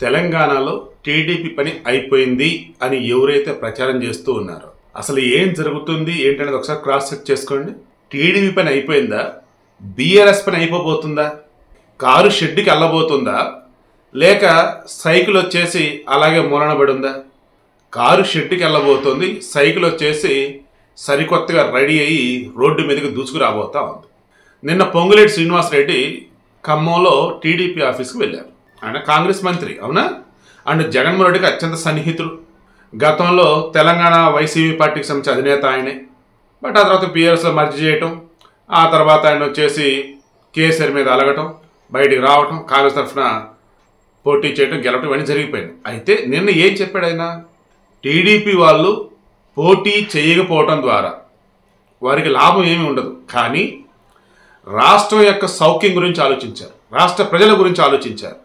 తెలంగాణలో టీడీపీ పని అయిపోయింది అని ఎవరైతే ప్రచారం చేస్తూ ఉన్నారో అసలు ఏం జరుగుతుంది ఏంటనేది ఒకసారి క్రాస్ చెక్ చేసుకోండి. టీడీపీ పని అయిపోయిందా? బీఆర్ఎస్ పని అయిపోబోతుందా? కారు షెడ్కి వెళ్ళబోతుందా లేక సైకిల్ వచ్చేసి అలాగే మూలనబడి ఉందా కారు షెడ్కి వెళ్ళబోతుంది సైకిల్ వచ్చేసి సరికొత్తగా రెడీ అయ్యి రోడ్డు మీదకి దూసుకురాబోతా ఉంది. నిన్న పొంగులేటి శ్రీనివాసరెడ్డి ఖమ్మంలో టీడీపీ ఆఫీస్కి వెళ్ళారు. ఆయన కాంగ్రెస్ మంత్రి అవునా? అండ్ జగన్మోహన్ రెడ్డికి అత్యంత సన్నిహితుడు. గతంలో తెలంగాణ వైసీపీ పార్టీకి సంబంధించిన అధినేత ఆయనే. బట్ ఆ తర్వాత పిఆర్ఎస్లో మర్జీ చేయటం ఆ తర్వాత ఆయన వచ్చేసి కేసీఆర్ మీద అలగటం బయటికి రావటం కాంగ్రెస్ తరఫున పోటీ చేయడం గెలవటం ఇవన్నీ జరిగిపోయింది అయితే నిన్న ఏం చెప్పాడు ఆయన? టీడీపీ వాళ్ళు పోటీ చేయకపోవటం ద్వారా వారికి లాభం ఏమీ ఉండదు. కానీ రాష్ట్రం యొక్క సౌఖ్యం గురించి ఆలోచించారు. రాష్ట్ర ప్రజల గురించి ఆలోచించారు.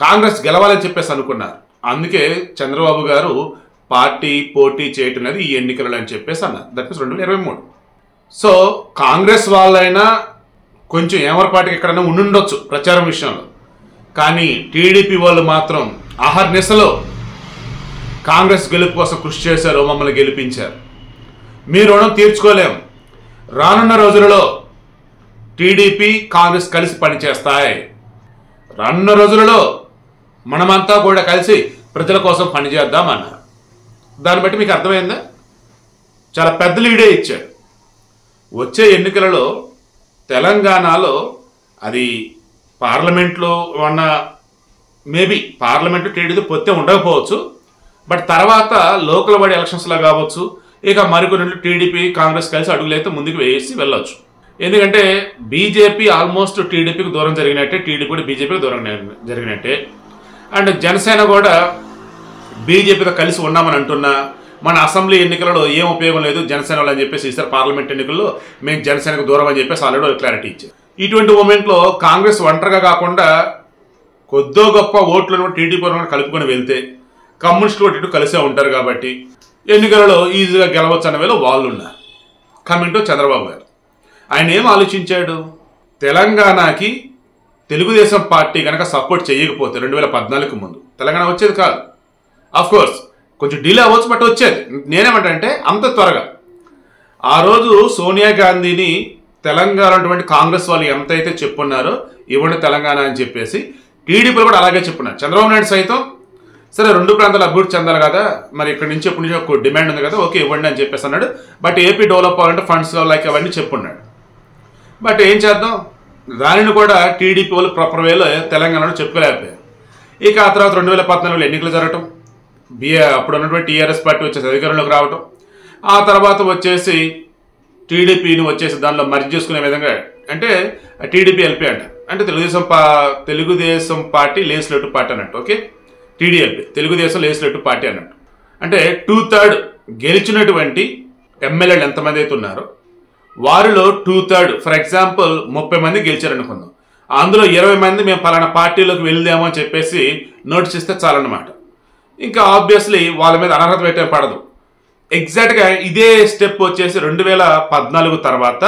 కాంగ్రెస్ గెలవాలని చెప్పేసి అనుకున్నారు. అందుకే చంద్రబాబు గారు పార్టీ పోటీ చేయటం అనేది ఈ ఎన్నికలు అని చెప్పేసి అన్నారు. దట్ మీన్స్ రెండు వేల ఇరవై మూడు. సో కాంగ్రెస్ వాళ్ళైనా కొంచెం ఏమరపాటికి ఎక్కడైనా ఉండుండొచ్చు ప్రచారం విషయంలో. కానీ టీడీపీ వాళ్ళు మాత్రం అహర్నిశలో కాంగ్రెస్ గెలుపు కోసం కృషి చేశారు మమ్మల్ని గెలిపించారు. మీ రుణం తీర్చుకోలేం. రానున్న రోజులలో టీడీపీ కాంగ్రెస్ కలిసి పనిచేస్తాయి. రానున్న రోజులలో మనమంతా కూడా కలిసి ప్రజల కోసం పనిచేద్దాం అన్నారు దాన్ని బట్టి మీకు అర్థమైందా? చాలా పెద్ద లీడే ఇచ్చాడు వచ్చే ఎన్నికలలో తెలంగాణలో అది పార్లమెంట్లో ఉన్న మేబీ పార్లమెంట్ టీడీపీ పొత్తే ఉండకపోవచ్చు బట్ తర్వాత లోకల్ బాడీ ఎలక్షన్స్లో కావచ్చు ఇక మరికొన్ని టీడీపీ కాంగ్రెస్ కలిసి అడుగులైతే ముందుకు వేసి వెళ్ళొచ్చు. ఎందుకంటే బీజేపీ ఆల్మోస్ట్ టీడీపీకి దూరం జరిగినట్టే టీడీపీ కూడా బీజేపీకి దూరం జరిగినట్టే. అండ్ జనసేన కూడా బీజేపీతో కలిసి ఉన్నామని అంటున్నా. మన అసెంబ్లీ ఎన్నికలలో ఏం ఉపయోగం లేదు జనసేన అని చెప్పేసి ఈసారి పార్లమెంట్ ఎన్నికల్లో మేము జనసేనకు దూరం అని చెప్పేసి ఆల్రెడీ క్లారిటీ ఇచ్చారు. ఇటువంటి మూమెంట్లో కాంగ్రెస్ ఒంటరిగా కాకుండా కొద్దో గొప్ప ఓట్లను టీడీపీ వాళ్ళని కలుపుకొని వెళ్తే కమ్యూనిస్టులు ఒకటి ఇటు కలిసే ఉంటారు కాబట్టి ఎన్నికలలో ఈజీగా గెలవచ్చు అన్న వేళ వాళ్ళు ఉన్నారు. కమింగ్ టు చంద్రబాబు గారు. ఆయన ఏం ఆలోచించాడు? తెలంగాణకి తెలుగుదేశం పార్టీ కనుక సపోర్ట్ చేయకపోతే రెండు వేల పద్నాలుగు ముందు. తెలంగాణ వచ్చేది కాదు. అఫ్ కోర్స్ కొంచెం డిలే అవ్వచ్చు బట్ వచ్చేది. నేనేమంటే అంత త్వరగా. ఆ రోజు సోనియా గాంధీని తెలంగాణ అటువంటి కాంగ్రెస్ వాళ్ళు ఎంతైతే చెప్పున్నారో ఇవ్వండి తెలంగాణ అని చెప్పేసి టీడీపీలు కూడా అలాగే చెప్పున్నారు. చంద్రబాబు నాయుడు సైతం సరే రెండు ప్రాంతాలు అభివృద్ధి చెందాలి కదా మరి ఇక్కడ నుంచి ఎప్పటి నుంచి ఒక డిమాండ్ ఉంది కదా ఓకే ఇవ్వండి అని చెప్పేసి అన్నాడు. బట్ ఏపీ డెవలప్ అవ్వాలంటే ఫండ్స్ లైక్ అవన్నీ చెప్పున్నాడు. బట్ ఏం చేద్దాం? దానిని కూడా టీడీపీ వాళ్ళు ప్రాపర్ వేలో తెలంగాణలో చెప్పుకోలేకపోయారు. ఇక ఆ తర్వాత రెండు వేల పద్నాలుగులో ఎన్నికలు జరగటం బిఏ అప్పుడు ఉన్నటువంటి టీఆర్ఎస్ పార్టీ వచ్చేసి అధికారంలోకి రావటం ఆ తర్వాత వచ్చేసి టీడీపీని వచ్చేసి దానిలో మర్జ్ చేసుకునే విధంగా అంటే టీడీపీ ఎల్పీ అంట అంటే తెలుగుదేశం పా తెలుగుదేశం పార్టీ లేజిస్లేటివ్ పార్టీ అన్నట్టు okay? TDLP Telugu Desam legislative party అన్నట్టు. అంటే టూ థర్డ్ గెలిచినటువంటి ఎమ్మెల్యేలు ఎంతమంది అయితే ఉన్నారో వారిలో టూ థర్డ్ ఫర్ ఎగ్జాంపుల్ ముప్పై మంది గెలిచారనుకుందాం. అందులో ఇరవై మంది మేము పలానా పార్టీలోకి వెళ్దాము అని చెప్పేసి నోటీస్ ఇస్తే చాలన్నమాట. ఇంకా ఆబ్వియస్లీ వాళ్ళ మీద అనర్హత పెట్టే పడదు. ఎగ్జాక్ట్గా ఇదే స్టెప్ వచ్చేసి రెండు వేల పద్నాలుగు తర్వాత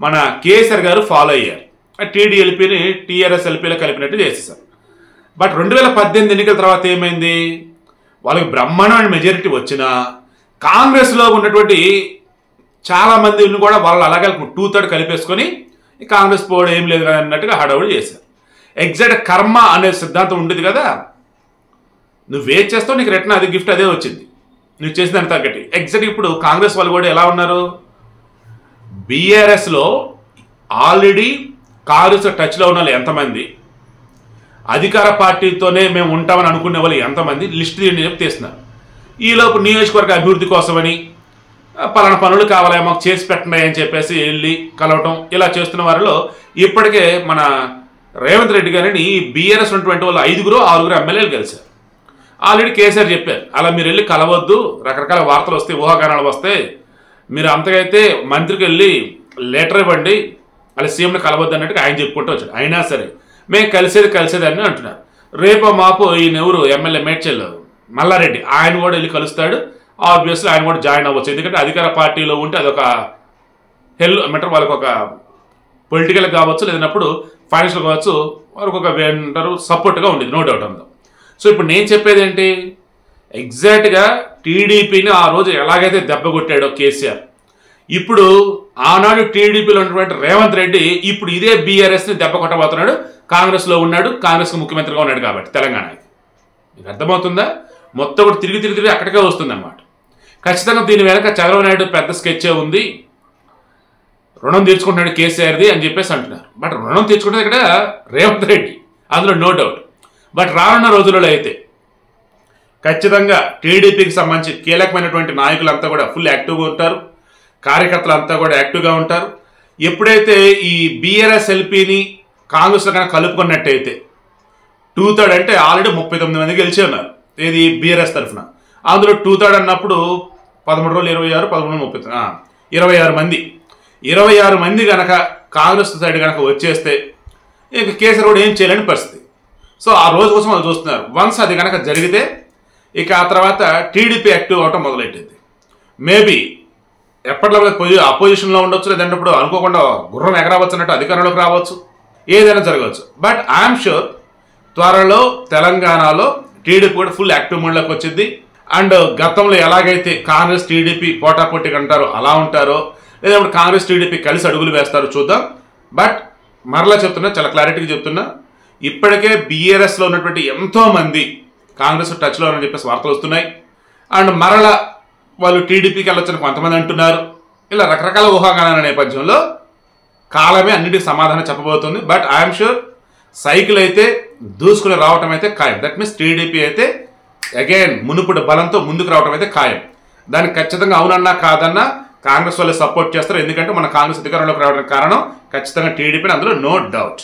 మన కేసీఆర్ గారు ఫాలో అయ్యారు. టీడీఎల్పీని టీఆర్ఎస్ ఎల్పీలో కలిపినట్టు చేసేసారు. బట్ రెండు వేల పద్దెనిమిది ఎన్నికల తర్వాత ఏమైంది? వాళ్ళకి బ్రహ్మాండమైన మెజారిటీ వచ్చినా కాంగ్రెస్లో ఉన్నటువంటి చాలా మందిని కూడా వాళ్ళు అలాగే టూ థర్డ్ కలిపేసుకొని కాంగ్రెస్ పోవడం ఏం లేదు కదా అన్నట్టుగా హడావుడి చేశారు. ఎగ్జాక్ట్ కర్మ అనే సిద్ధాంతం ఉండేది కదా. నువ్వు వెయిట్ చేస్తావు నీకు రిటర్న్ అది గిఫ్ట్ అదే వచ్చింది. నువ్వు చేసిన దాని తగ్గట్టు. ఎగ్జాక్ట్ ఇప్పుడు కాంగ్రెస్ వాళ్ళు కూడా ఎలా ఉన్నారు? బీఆర్ఎస్లో ఆల్రెడీ కాంగ్రెస్ టచ్లో ఉన్న వాళ్ళు ఎంతమంది? అధికార పార్టీతోనే మేము ఉంటామని అనుకునే వాళ్ళు ఎంతమంది? లిస్ట్ తీయండి చెప్పి తీస్తున్నారు. ఈలోపు నియోజకవర్గ అభివృద్ధి కోసమని పలానా పనులు కావాలి మాకు చేసి పెట్టండి అని చెప్పేసి వెళ్ళి కలవటం. ఇలా చేస్తున్న వారిలో ఇప్పటికే మన రేవంత్ రెడ్డి గారిని బీఆర్ఎస్ ఉన్నటువంటి వాళ్ళు ఐదుగురు ఆరుగురు ఎమ్మెల్యేలు కలిశారు. ఆల్రెడీ కేసీఆర్ చెప్పారు అలా మీరు వెళ్ళి కలవద్దు రకరకాల వార్తలు వస్తాయి ఊహాగానాలు వస్తాయి. మీరు అంతకైతే మంత్రికి వెళ్ళి లెటర్ ఇవ్వండి అలా సీఎంని కలవద్దు అన్నట్టుగా ఆయన చెప్పుకుంటూ వచ్చాడు అయినా సరే మేము కలిసేది కలిసేది అని అంటున్నారు. రేపో మాపు ఈయన ఎవరు ఎమ్మెల్యే మేడ్చల్ మల్లారెడ్డి ఆయన కూడా వెళ్ళి కలుస్తాడు ఆబ్వియస్లీ ఆయన కూడా జాయిన్ అవ్వచ్చు. ఎందుకంటే అధికార పార్టీలో ఉంటే అదొక హెల్ ఏమంటారు? వాళ్ళకి ఒక పొలిటికల్ కావచ్చు లేదన్నప్పుడు ఫైనాన్షియల్ కావచ్చు వారికి ఒక అంటారు సపోర్ట్గా ఉండేది నో డౌట్ అందులో. సో ఇప్పుడు నేను చెప్పేది ఏంటి? ఎగ్జాక్ట్గా టీడీపీని ఆ రోజు ఎలాగైతే దెబ్బ కొట్టాడో కేసీఆర్ ఇప్పుడు ఆనాడు టీడీపీలో ఉన్నటువంటి రేవంత్ రెడ్డి ఇప్పుడు ఇదే బీఆర్ఎస్ని దెబ్బ కొట్టబోతున్నాడు. కాంగ్రెస్లో ఉన్నాడు కాంగ్రెస్కి ముఖ్యమంత్రిగా ఉన్నాడు కాబట్టి తెలంగాణకి. మీకు అర్థమవుతుందా? మొత్తం కూడా తిరిగి తిరిగి తిరిగి అక్కడికే వస్తుందన్నమాట. ఖచ్చితంగా దీని వెనక చంద్రబాబు నాయుడు పెద్ద స్కెచ్చే ఉంది. రుణం తీర్చుకుంటున్నాడు కేసీఆర్ది అని చెప్పేసి అంటున్నారు. బట్ రుణం తీర్చుకుంటే ఇక్కడ రేవంత్ రెడ్డి. అందులో నో డౌట్ బట్ రానున్న రోజులలో అయితే ఖచ్చితంగా టీడీపీకి సంబంధించి కీలకమైనటువంటి నాయకులంతా కూడా ఫుల్ యాక్టివ్గా ఉంటారు. కార్యకర్తలు అంతా కూడా యాక్టివ్గా ఉంటారు. ఎప్పుడైతే ఈ బీఆర్ఎస్ ఎల్పీని కాంగ్రెస్లో కనుక కలుపుకున్నట్టయితే టూ థర్డ్ అంటే ఆల్రెడీ ముప్పై తొమ్మిది మంది గెలిచి ఉన్నారు. ఏది? బీఆర్ఎస్ తరఫున. అందులో టూ థర్డ్ అన్నప్పుడు పదమూడు రోజులు ఇరవై ఆరు పదమూడు ముప్పై ఇరవై ఆరు మంది. ఇరవై ఆరు మంది కనుక కాంగ్రెస్ సైడ్ కనుక వచ్చేస్తే ఇక కేసీఆర్ కూడా ఏం చేయలేని పరిస్థితి. సో ఆ రోజు కోసం వాళ్ళు చూస్తున్నారు. వన్స్ అది కనుక జరిగితే ఇక ఆ తర్వాత టీడీపీ యాక్టివ్ అవటం మొదలెట్టింది. మేబీ ఎప్పటిలాగా పొజి అపోజిషన్లో ఉండొచ్చు లేదంటే ఇప్పుడు అనుకోకుండా గుర్రం ఎగరవచ్చు అన్నట్టు అధికారంలోకి రావచ్చు ఏదైనా జరగవచ్చు. బట్ ఐఎమ్ షూర్ త్వరలో తెలంగాణలో టీడీపీ కూడా ఫుల్ యాక్టివ్ మోడ్లోకి వచ్చింది. అండ్ గతంలో ఎలాగైతే కాంగ్రెస్ టీడీపీ పోటాపోటీకి అంటారో అలా ఉంటారో లేదా ఇప్పుడు కాంగ్రెస్ టీడీపీ కలిసి అడుగులు వేస్తారో చూద్దాం. బట్ మరలా చెప్తున్నా చాలా క్లారిటీగా చెప్తున్నా ఇప్పటికే బీఆర్ఎస్లో ఉన్నటువంటి ఎంతోమంది కాంగ్రెస్ టచ్లో అని చెప్పేసి వార్తలు వస్తున్నాయి. అండ్ మరల వాళ్ళు టీడీపీకి వెళ్ళొచ్చని కొంతమంది అంటున్నారు. ఇలా రకరకాల ఊహాగానాల నేపథ్యంలో కాలమే అన్నిటికీ సమాధానం చెప్పబోతుంది. బట్ ఐఎమ్ షూర్ సైకిల్ అయితే దూసుకుని రావటం అయితే ఖాయం. దట్ మీన్స్ టీడీపీ అయితే అగైన్ మునుపుడు బలంతో ముందుకు రావటం అయితే ఖాయం. దానికి ఖచ్చితంగా అవునన్నా కాదన్నా కాంగ్రెస్ వాళ్ళు సపోర్ట్ చేస్తారు. ఎందుకంటే మన కాంగ్రెస్ అధికారంలోకి రావడానికి కారణం ఖచ్చితంగా టీడీపీని అందులో నో డౌట్